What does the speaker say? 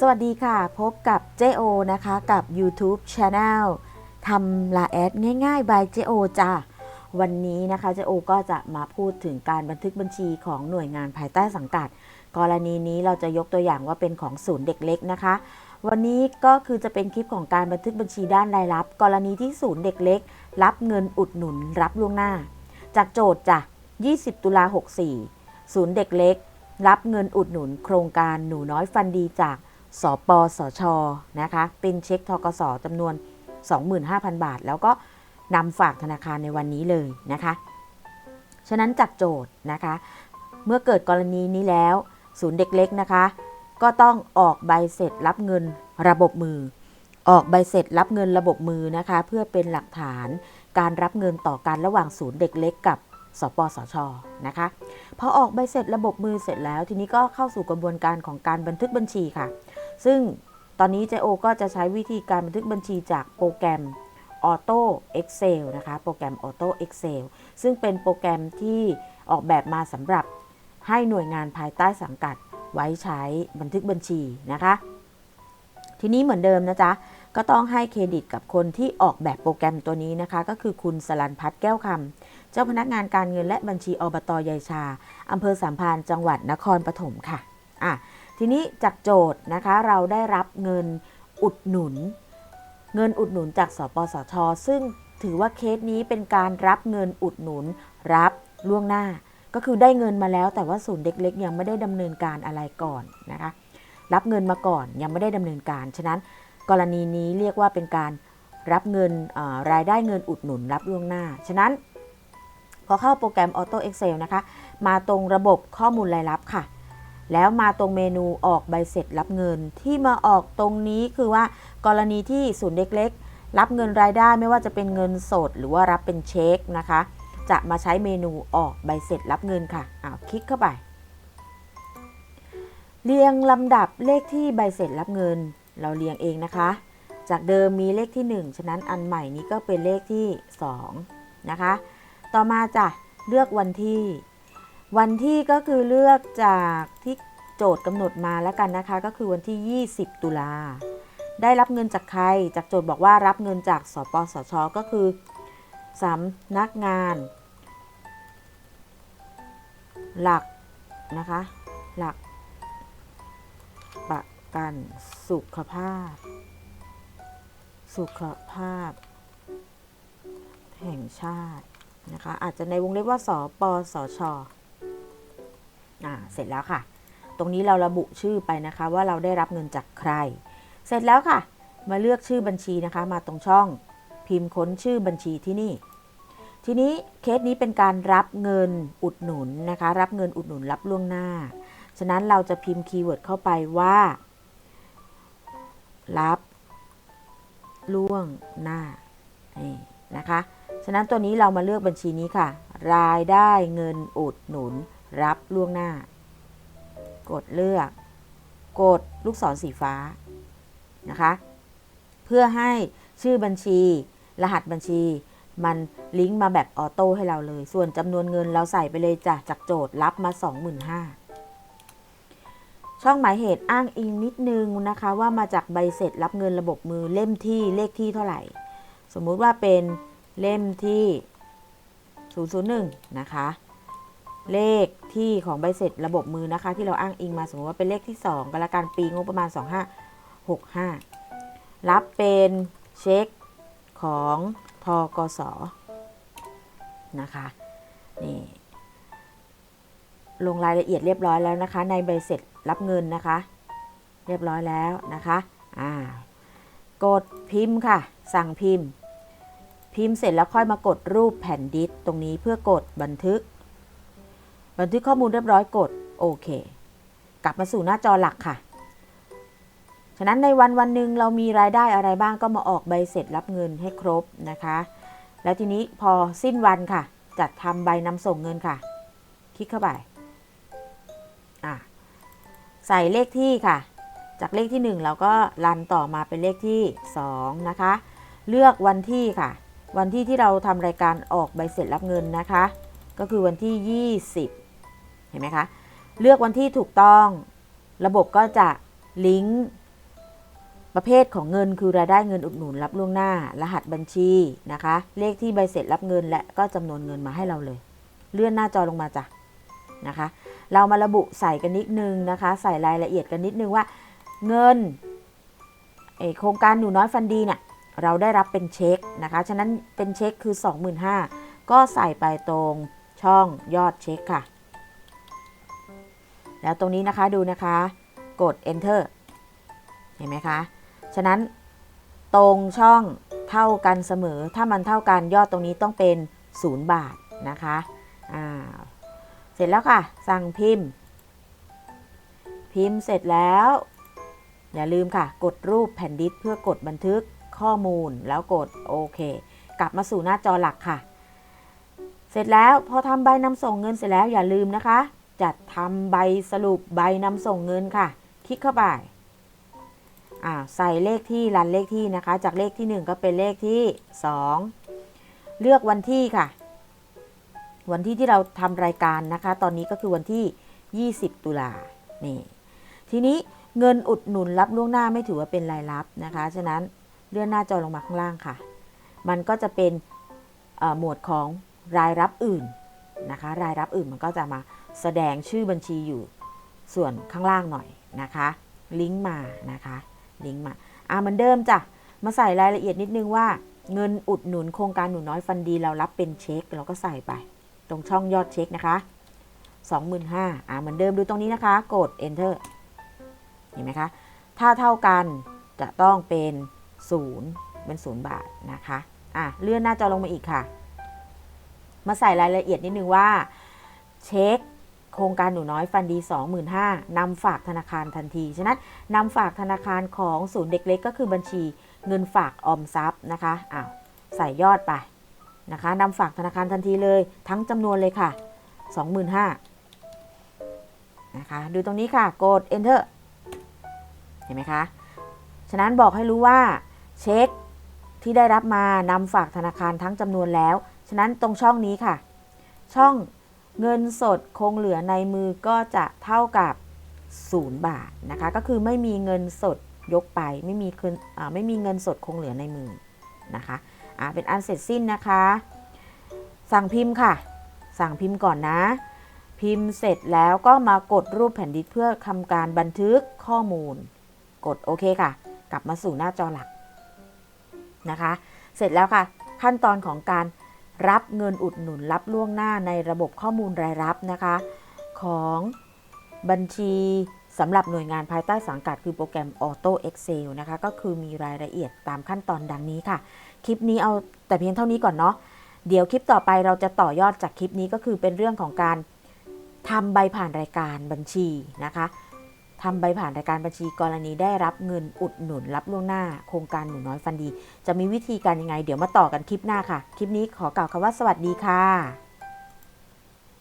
สวัสดีค่ะ พบกับเจโอนะคะกับ YouTube Channel ทำลาแอดง่ายๆ by เจโอจ้าวันนี้นะคะเจโอก็จะมาพูดถึงการบันทึกบัญชีของหน่วยงานภายใต้สังกัด กรณีนี้เราจะยกตัวอย่างว่าเป็นของศูนย์เด็กเล็กนะคะ วันนี้ก็คือจะเป็นคลิปของการบันทึกบัญชีด้านรายรับ กรณีที่ศูนย์เด็กเล็ก รับเงินอุดหนุนรับล่วงหน้า จากโจทย์จ้ะ 20 ตุลา 64 ศูนย์เด็กเล็ก รับเงินอุดหนุน โครงการหนูน้อยฟันดีจาก สปสชนะคะ เป็นเช็คทกสจำนวน 25,000 บาท แล้วก็นำฝากธนาคารในวันนี้เลยนะคะ ฉะนั้นจากโจทย์นะคะ เมื่อเกิดกรณีนี้แล้ว ศูนย์เด็กเล็กนะคะ ก็ต้องออกใบเสร็จรับเงินระบบมือ ออกใบเสร็จรับเงินระบบมือนะคะ เพื่อเป็นหลักฐานการรับเงินต่อกันระหว่างศูนย์เด็กเล็กกับสปสช นะคะ พอออกใบเสร็จระบบมือเสร็จแล้ว ทีนี้ก็เข้าสู่กระบวนการของการบันทึกบัญชีค่ะ ซึ่งตอนนี้เจโอก็จะใช้วิธีการบันทึกบัญชีจากโปรแกรม Auto Excel นะคะ โปรแกรม Auto Excel ซึ่งเป็นโปรแกรมที่ออกแบบมาสำหรับให้หน่วยงานภายใต้สังกัดไว้ใช้บันทึกบัญชีนะคะ ทีนี้เหมือนเดิมนะจ๊ะ ก็ต้องให้เครดิตกับคนที่ออกแบบโปรแกรมตัวนี้นะคะ ก็คือคุณสลันพัฒน์แก้วคำเจ้าพนักงานการเงินและบัญชีอบตยายชาอำเภอสามพานจังหวัดนครปฐมค่ะ อะ ทีนี้จากโจทย์นะคะเราได้รับเงินอุดหนุน เงินอุดหนุนจากสปสช ซึ่งถือว่าเคสนี้เป็นการรับเงินอุดหนุนรับล่วงหน้า ก็คือได้เงินมาแล้วแต่ว่าศูนย์เด็กเล็กยังไม่ได้ดำเนินการอะไรก่อนนะคะรับเงินมาก่อนยังไม่ได้ดำเนินการฉะนั้น กรณีนี้เรียกว่าเป็นการรับเงินรายได้เงินอุดหนุนรับล่วงหน้า ฉะนั้นพอเข้าโปรแกรม Auto Excel นะคะ มาตรงระบบข้อมูลรายรับค่ะ แล้วมาตรงเมนูออกใบเสร็จรับเงินที่มาออกตรงนี้คือว่ากรณีที่ศูนย์เด็กเล็ก รับเงินรายได้ไม่ว่าจะเป็นเงินสดหรือว่ารับเป็นเช็คนะคะ จะมาใช้เมนูออกใบเสร็จรับเงินค่ะอ้าวคลิกเข้าไป เรียงลำดับเลขที่ใบเสร็จรับเงิน เราเรียงเองนะคะ จากเดิมมีเลขที่ 1 ฉะนั้นอันใหม่นี้ก็เป็นเลขที่ 2 นะคะ ต่อมาจ้ะเลือกวันที่ วันที่ก็คือเลือกจากที่โจทย์กำหนดมาแล้วกันนะคะ ก็คือวันที่ 20 ตุลา ได้รับเงินจากใคร จากโจทย์บอกว่ารับเงินจากสปสช ก็คือสำนักงาน หลักนะคะ หลักประกันสุขภาพ สุขภาพ แห่งชาตินะคะ อาจจะในวงเล็บว่าสปสช อ่าเสร็จแล้วค่ะ ตรงนี้เราระบุชื่อไปนะคะว่าเราได้รับเงินจากใคร เสร็จแล้วค่ะ มาเลือกชื่อบัญชีนะคะ มาตรงช่องพิมพ์ค้นชื่อบัญชีที่นี่ ทีนี้เคสนี้เป็นการรับเงินอุดหนุนนะคะ รับเงินอุดหนุนรับล่วงหน้า ฉะนั้นเราจะพิมพ์คีย์เวิร์ดเข้าไปว่า รับล่วงหน้านี่นะคะ ฉะนั้นตัวนี้เรามาเลือกบัญชีนี้ค่ะ รายได้เงินอุดหนุน รับล่วงหน้า กดเลือก กดลูกศรสีฟ้านะคะ เพื่อให้ชื่อบัญชี รหัสบัญชี มันลิงก์มาแบบออโต้ให้เราเลย ส่วนจำนวนเงินเราใส่ไปเลยจ้ะจากโจทย์รับมา 25,000 ช่องหมายเหตุอ้างอิงนิดนึงนะคะ ว่ามาจากใบเสร็จรับเงินระบบมือเล่มที่เลขที่เท่าไหร่ สมมุติว่าเป็นเล่มที่ 001 นะคะ เลขที่ของใบเสร็จระบบมือนะคะ ที่เราอ้างอิงมาสมมติว่าเป็นเลขที่ 2ก็แล้วกันปีงบประมาณ 2565 รับเป็นเช็คของทกสนะคะนี่ลงรายละเอียดเรียบร้อยแล้วนะคะ ในใบเสร็จรับเงินนะคะ เรียบร้อยแล้วนะคะอ่ากดพิมพ์ค่ะ สั่งพิมพ์ พิมพ์เสร็จแล้วค่อยมากดรูปแผ่นดิสตรงนี้เพื่อกดบันทึก บันทึกข้อมูลเรียบร้อยกดโอเค กลับมาสู่หน้าจอหลักค่ะ ฉะนั้นในวันวันหนึ่งเรามีรายได้อะไรบ้างก็มาออกใบเสร็จรับเงินให้ครบนะคะ แล้วทีนี้พอสิ้นวันค่ะ จัดทำใบนำส่งเงินค่ะ คลิกเข้าไปใส่เลขที่ค่ะ จากเลขที่ 1 เราก็รันต่อมาเป็นเลขที่ 2 นะคะ เลือกวันที่ค่ะ วันที่ที่เราทำรายการออกใบเสร็จรับเงินนะคะ ก็คือวันที่ 20 ห็นไหมคะ เลือกวันที่ถูกต้อง ระบบก็จะลิงก์ประเภทของเงินคือรายได้เงินอุดหนุนรับล่วงหน้า รหัสบัญชีนะคะ เลขที่ใบเสร็จรับเงินและก็จำนวนเงินมาให้เราเลย เลื่อนหน้าจอลงมาจ้ะนะคะ เรามาระบุใส่กันนิดนึงนะคะ ใส่รายละเอียดกันนิดนึงว่า เงินโครงการหนูน้อยฟันดีเนี่ยเราได้รับเป็นเช็คนะคะ ฉะนั้นเป็นเช็คคือ 25,000ก็ใส่ไปตรงช่องยอดเช็คค่ะ แล้วตรงนี้นะคะดูนะคะ กด enter เห็นไหมคะ ฉะนั้นตรงช่องเท่ากันเสมอ ถ้ามันเท่ากันยอดตรงนี้ต้องเป็น 0 บาทนะคะอ่าเสร็จแล้วค่ะ สั่งพิมพ์ พิมพ์เสร็จแล้ว อย่าลืมค่ะ กดรูปแผ่นดิสเพื่อกดบันทึกข้อมูลแล้วกดโอเค กลับมาสู่หน้าจอหลักค่ะ เสร็จแล้วพอทำใบนำส่งเงินเสร็จแล้วอย่าลืมนะคะ จัดทำใบสรุปใบนำส่งเงินค่ะ คลิกเข้าไปอ่าใส่เลขที่รันเลขที่นะคะ จากเลขที่ 1 ก็เป็นเลขที่ 2 เลือกวันที่ค่ะ วันที่ที่เราทำรายการนะคะ ตอนนี้ก็คือวันที่ 20 ตุลานี่ทีนี้เงินอุดหนุนรับล่วงหน้าไม่ถือว่าเป็นรายรับนะคะ ฉะนั้นเลื่อนหน้าจอลงมาข้างล่างค่ะ มันก็จะเป็นหมวดของรายรับอื่นนะคะ รายรับอื่นมันก็จะมา แสดงชื่อบัญชีอยู่ส่วนข้างล่างหน่อยนะคะ ลิงก์มานะคะลิงก์มาอ่าเหมือนเดิมจ้ะมาใส่รายละเอียดนิดนึงว่า เงินอุดหนุนโครงการหนูน้อยฟันดีเรารับเป็นเช็คเราก็ใส่ไป ตรงช่องยอดเช็คนะคะ25,000อ่าเหมือนเดิมดูตรงนี้นะคะ กด enter เห็นไหมคะ ถ้าเท่ากันจะต้องเป็น0เป็น0บาทนะคะอะเลื่อนหน้าจอลงมาอีกค่ะ มาใส่รายละเอียดนิดนึงว่า เช็ค โครงการหนูน้อยฟันดี 25,000นำฝากธนาคารทันที ฉะนั้นนำฝากธนาคารของศูนย์เด็กเล็กก็คือบัญชีเงินฝากออมทรัพย์นะคะอ้าวใส่ยอดไปนะคะนำฝากธนาคารทันทีเลย ทั้งจำนวนเลยค่ะ 25,000นะคะดูตรงนี้ค่ะกด enter เห็นไหมคะ ฉะนั้นบอกให้รู้ว่าเช็คที่ได้รับมานำฝากธนาคารทั้งจำนวนแล้ว ฉะนั้นตรงช่องนี้ค่ะ ช่อง เงินสดคงเหลือในมือก็จะเท่ากับ 0 บาทนะคะ ก็คือไม่มีเงินสดยกไปไม่มีเงินไม่มีเงินสดคงเหลือในมือนะคะอ่าเป็นอันเสร็จสิ้นนะคะ สั่งพิมพ์ค่ะ สั่งพิมพ์ก่อนนะ พิมพ์เสร็จแล้วก็มากดรูปแผ่นดิสเพื่อทำการบันทึกข้อมูล กดโอเคค่ะ กลับมาสู่หน้าจอหลักนะคะ เสร็จแล้วค่ะ ขั้นตอนของการ รับเงินอุดหนุนรับล่วงหน้าในระบบข้อมูลรายรับนะคะ ของบัญชีสำหรับหน่วยงานภายใต้สังกัดคือโปรแกรม Auto Excel นะคะ ก็คือมีรายละเอียดตามขั้นตอนดังนี้ค่ะ คลิปนี้เอาแต่เพียงเท่านี้ก่อนเนาะเดี๋ยวคลิปต่อไปเราจะต่อยอดจากคลิปนี้ก็คือเป็นเรื่องของการทำใบผ่านรายการบัญชีนะคะ ทำใบผ่านรายการบัญชีกรณีได้รับเงินอุดหนุนรับล่วงหน้า โครงการหนูน้อยฟันดี จะมีวิธีการยังไง เดี๋ยวมาต่อกันคลิปหน้าค่ะ คลิปนี้ขอกล่าวคำว่าสวัสดีค่ะ